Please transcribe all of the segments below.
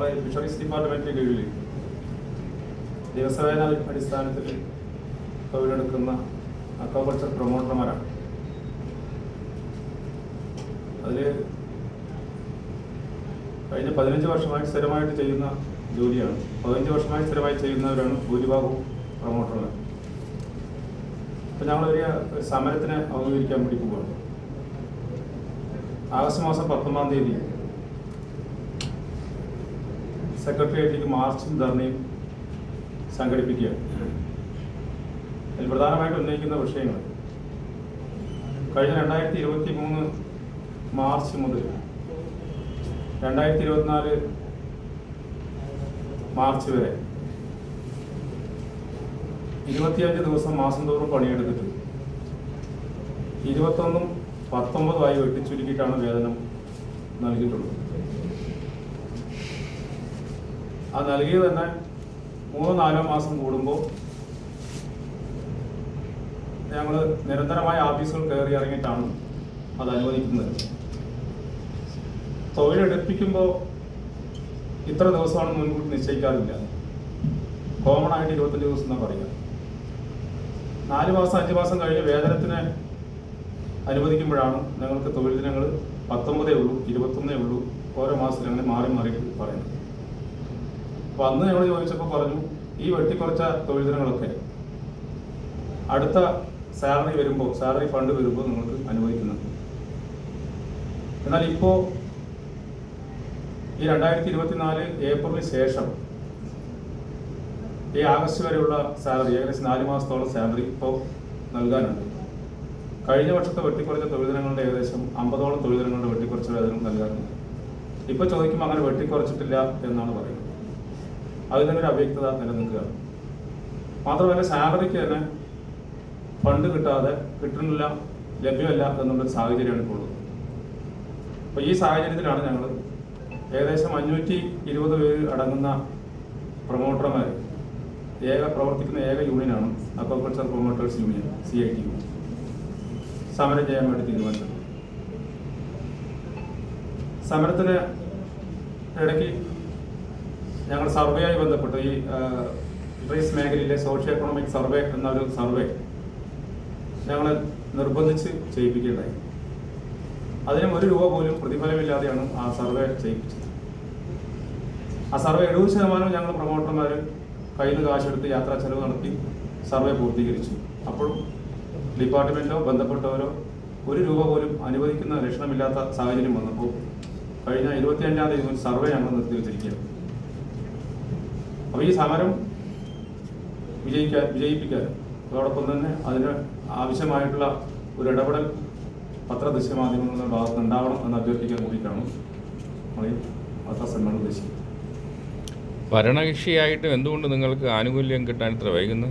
നമ്മളെ ഫിഷറീസ് ഡിപ്പാർട്ട്മെന്റിന് കീഴിൽ ദിവസവേന അടിസ്ഥാനത്തിൽ തൊഴിലെടുക്കുന്ന അക്വാകൾച്ചർ പ്രൊമോട്ടർമാരാണ്. അതിൽ കഴിഞ്ഞ പതിനഞ്ച് വർഷമായി സ്ഥിരമായിട്ട് ചെയ്യുന്ന ജോലിയാണ്. പതിനഞ്ച് വർഷമായി സ്ഥിരമായി ചെയ്യുന്നവരാണ് ഭൂരിഭാഗവും പ്രൊമോട്ടർമാർ. അപ്പം ഞങ്ങളൊരു സമരത്തിന് ഔപചാരിക്കാൻ വേണ്ടി പോവുകയാണ് ആഗസ്റ്റ് മാസം പത്തൊമ്പതാം തീയതി സെക്രട്ടേറിയറ്റിലേക്ക് മാർച്ചും ധർണയും സംഘടിപ്പിക്കുക. അതിൽ പ്രധാനമായിട്ട് ഉന്നയിക്കുന്ന വിഷയങ്ങൾ. കഴിഞ്ഞ രണ്ടായിരത്തി ഇരുപത്തി മൂന്ന് മാർച്ച് മുതൽ രണ്ടായിരത്തി ഇരുപത്തിനാല് മാർച്ച് വരെ ഇരുപത്തിയഞ്ച് ദിവസം മാസം തോറും പണിയെടുത്തിട്ട് ഇരുപത്തൊന്നും പത്തൊമ്പതുമായി വെട്ടിച്ചുരുക്കിയിട്ടാണ് വേതനം നൽകിയിട്ടുള്ളത്. അത് നൽകി തന്നെ മൂന്നോ നാലോ മാസം കൂടുമ്പോൾ ഞങ്ങൾ നിരന്തരമായ ഓഫീസുകൾ കയറി ഇറങ്ങിയിട്ടാണ് അത് അനുവദിക്കുന്നത്. തൊഴിലെടുപ്പിക്കുമ്പോൾ ഇത്ര ദിവസമാണ് മുൻകൂട്ടി നിശ്ചയിക്കാറില്ല. കോമൺ ആയിട്ട് ഇരുപത്തഞ്ച് ദിവസം എന്നാണ് പറയുക. നാല് മാസം അഞ്ച് മാസം കഴിഞ്ഞ് വേതനത്തിന് അനുവദിക്കുമ്പോഴാണ് ഞങ്ങൾക്ക് തൊഴിൽ ദിനങ്ങൾ പത്തൊമ്പതേ ഉള്ളൂ ഇരുപത്തൊന്നേ ഉള്ളൂ ഓരോ മാസത്തിൽ അങ്ങനെ മാറി മാറി പറയുന്നത്. അപ്പോൾ അന്ന് ഞങ്ങൾ ചോദിച്ചപ്പോൾ പറഞ്ഞു ഈ വെട്ടിക്കുറച്ച തൊഴിൽ ദിനങ്ങളൊക്കെ അടുത്ത സാലറി വരുമ്പോൾ സാലറി ഫണ്ട് വരുമ്പോൾ നിങ്ങൾക്ക് അനുവദിക്കുന്നുണ്ട്. എന്നാൽ ഇപ്പോൾ ഈ രണ്ടായിരത്തി ഇരുപത്തിനാല് ഏപ്രിലിന് ശേഷം ഈ ആഗസ്റ്റ് വരെയുള്ള സാലറി ഏകദേശം നാല് മാസത്തോളം സാലറി ഇപ്പോൾ നൽകാനുണ്ട്. കഴിഞ്ഞ വർഷത്തെ വെട്ടിക്കുറച്ച തൊഴിലിനങ്ങളുടെ ഏകദേശം അമ്പതോളം തൊഴിലിനങ്ങളുടെ വെട്ടിക്കുറച്ച വേതനം നൽകാറുണ്ട്. ഇപ്പോൾ ചോദിക്കുമ്പോൾ അങ്ങനെ വെട്ടിക്കുറച്ചിട്ടില്ല എന്നാണ് പറയുന്നത്. അതിൽ തന്നെ ഒരു അവ്യക്തത നിലനിൽക്കുകയാണ്. മാത്രമല്ല സാലറിക്ക് തന്നെ ഫണ്ട് കിട്ടാതെ കിട്ടുന്നില്ല ലഭ്യമല്ല എന്നുള്ളൊരു സാഹചര്യമാണ് ഇപ്പോൾ ഉള്ളത്. അപ്പോൾ ഈ സാഹചര്യത്തിലാണ് ഞങ്ങൾ ഏകദേശം അഞ്ഞൂറ്റി ഇരുപത് പേര് അടങ്ങുന്ന പ്രൊമോട്ടർമാർ ഏക പ്രവർത്തിക്കുന്ന ഏക യൂണിയനാണ് aquaculture promoters union C I T സമരം ചെയ്യാൻ വേണ്ടി തീരുമാനിച്ചത്. സമരത്തിന് ഇടയ്ക്ക് ഞങ്ങൾ സർവേയായി ബന്ധപ്പെട്ട് ഈ ഫിഷറീസ് മേഖലയിലെ സോഷ്യോ എക്കണോമിക് സർവേ എന്ന ഒരു സർവേ ഞങ്ങൾ നിർബന്ധിച്ച് ചെയ്യിപ്പിക്കുകയുണ്ടായി. അതിന് ഒരു രൂപ പോലും പ്രതിഫലമില്ലാതെയാണ് ആ സർവേ ചെയ്യിപ്പിച്ചത്. ആ സർവേ എഴുപത് ശതമാനം ഞങ്ങൾ പ്രൊമോട്ടർമാർ കയ്യിൽ നിന്ന് കാശെടുത്ത് യാത്രാ ചെലവ് നടത്തി സർവേ പൂർത്തീകരിച്ചു. അപ്പോഴും ഡിപ്പാർട്ട്മെന്റോ ബന്ധപ്പെട്ടവരോ ഒരു രൂപ പോലും അനുവദിക്കുന്ന ലക്ഷണമില്ലാത്ത സാഹചര്യം വന്നപ്പോൾ കഴിഞ്ഞ ഇരുപത്തിയഞ്ചാം തീയതി സർവേ ഞങ്ങൾ നിർത്തിവെച്ചിരിക്കുകയാണ്. അപ്പോൾ ഈ സമരം വിജയിക്കാൻ വിജയിപ്പിക്കാൻ അതോടൊപ്പം തന്നെ അതിന് ആവശ്യമായിട്ടുള്ള ഒരു ഇടപെടൽ പത്രദൃശ്യ മാധ്യമങ്ങളുടെ ഭാഗത്ത് ഉണ്ടാവണം എന്ന് അഭ്യർത്ഥിക്കാൻ കൂടിയിട്ടാണ് നമ്മൾ ഈ പത്രസമ്മേളനം ഉദ്ദേശിക്കുന്നത്. ഭരണകക്ഷിയായിട്ടും എന്തുകൊണ്ട് നിങ്ങൾക്ക് ആനുകൂല്യം കിട്ടാൻ ഇത്ര വൈകുന്നു?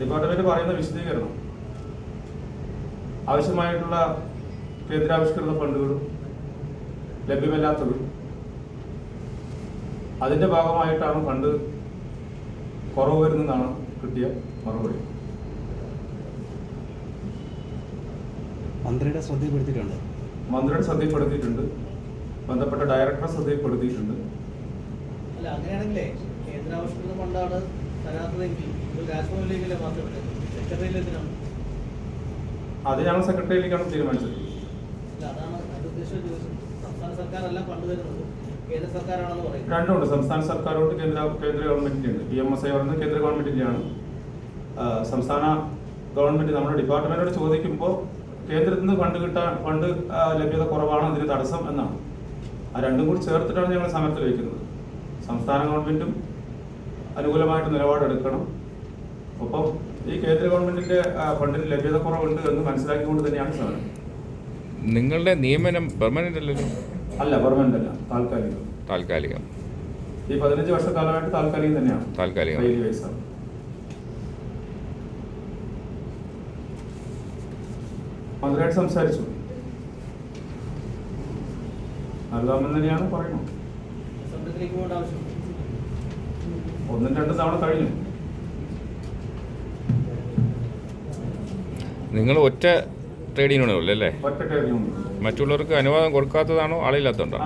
ഡിപ്പാർട്ട്മെന്റ് പറയുന്ന വിശദീകരണം. ആവശ്യമായിട്ടുള്ള കേന്ദ്രാവിഷ്കൃത ഫണ്ടുകളും ലഭ്യമല്ലാത്തത് അതിന്റെ ഭാഗമായിട്ടാണ് ഫണ്ട് കുറവ് വരുന്നതാണ് കിട്ടിയ മറുപടി. മന്ത്രിയുടെ ശ്രദ്ധയിൽപ്പെടുത്തിയിട്ടുണ്ട്. മന്ത്രിയുടെ ശ്രദ്ധയിൽപ്പെടുത്തിയിട്ടുണ്ട്. ബന്ധപ്പെട്ട ഡയറക്ടറെ ശ്രദ്ധയിൽപ്പെടുത്തിയിട്ടുണ്ട്. അല്ല അങ്ങനെയാണെങ്കിലേ കേന്ദ്രാവിഷ്കൃത ഫണ്ടാണ് തരാത്തതെങ്കിൽ ഇത് രാജ്ഭവനിലേക്കല്ലേ മാത്രമേ സെക്രട്ടറിയിലെത്തിനാണ് അത് ഞങ്ങൾ സെക്രട്ടറിയിലേക്കാണ് തീരുമാനിച്ചത്. സർക്കാരല്ല ഫണ്ട് തരുന്നത് കേന്ദ്ര സർക്കാരാണെന്ന് പറയുന്നത്. രണ്ടുമുണ്ട് സംസ്ഥാന സർക്കാരോട് കേന്ദ്ര കേന്ദ്ര ഗവൺമെന്റിന്റെ ഉണ്ട് പി എം എസ് ഐ പറയുന്നത് കേന്ദ്ര ഗവൺമെന്റിന്റെയാണ്. സംസ്ഥാന ഗവൺമെന്റ് നമ്മുടെ ഡിപ്പാർട്ട്മെന്റിനോട് ചോദിക്കുമ്പോൾ കേന്ദ്രത്തിൽ നിന്ന് ഫണ്ട് കിട്ടാൻ ഫണ്ട് ലഭ്യത കുറവാണ് അതിന് തടസ്സം എന്നാണ്. ആ രണ്ടും കൂടി ചേർത്തിട്ടാണ് ഞങ്ങൾ സമരത്തിൽ വയ്ക്കുന്നത്. സംസ്ഥാന ഗവൺമെന്റും അനുകൂലമായിട്ട് നിലപാടെടുക്കണം. ഒപ്പം ഈ കേന്ദ്ര ഗവൺമെന്റിന്റെ ഫണ്ടിന് ലഭ്യത കുറവുണ്ട് എന്ന് മനസ്സിലാക്കിക്കൊണ്ട് തന്നെയാണ് സമരം. നിങ്ങളുടെ നിയമനം പെർമനന്റ് അല്ലല്ലോ. അല്ല പെർമനന്റ് അല്ല താൽക്കാലികം. താൽക്കാലികം. ഈ പതിനഞ്ച് വർഷക്കാലമായിട്ട് താൽക്കാലികം തന്നെയാണ്. താൽക്കാലികം. ഡെയിലി മധുരമായിട്ട് സംസാരിച്ചു. നൽകാമെന്ന് തന്നെയാണ് പറയുന്നത്. ഒന്നും രണ്ടും തവണ കഴിഞ്ഞു. നിങ്ങൾ ഒറ്റ ട്രേഡ് യൂണിയൻ ഉള്ളു അല്ലേ? മറ്റുള്ളവർക്ക് അനുവാദം കൊടുക്കാത്തതാണോ? ആളില്ലാത്തതുണ്ടോ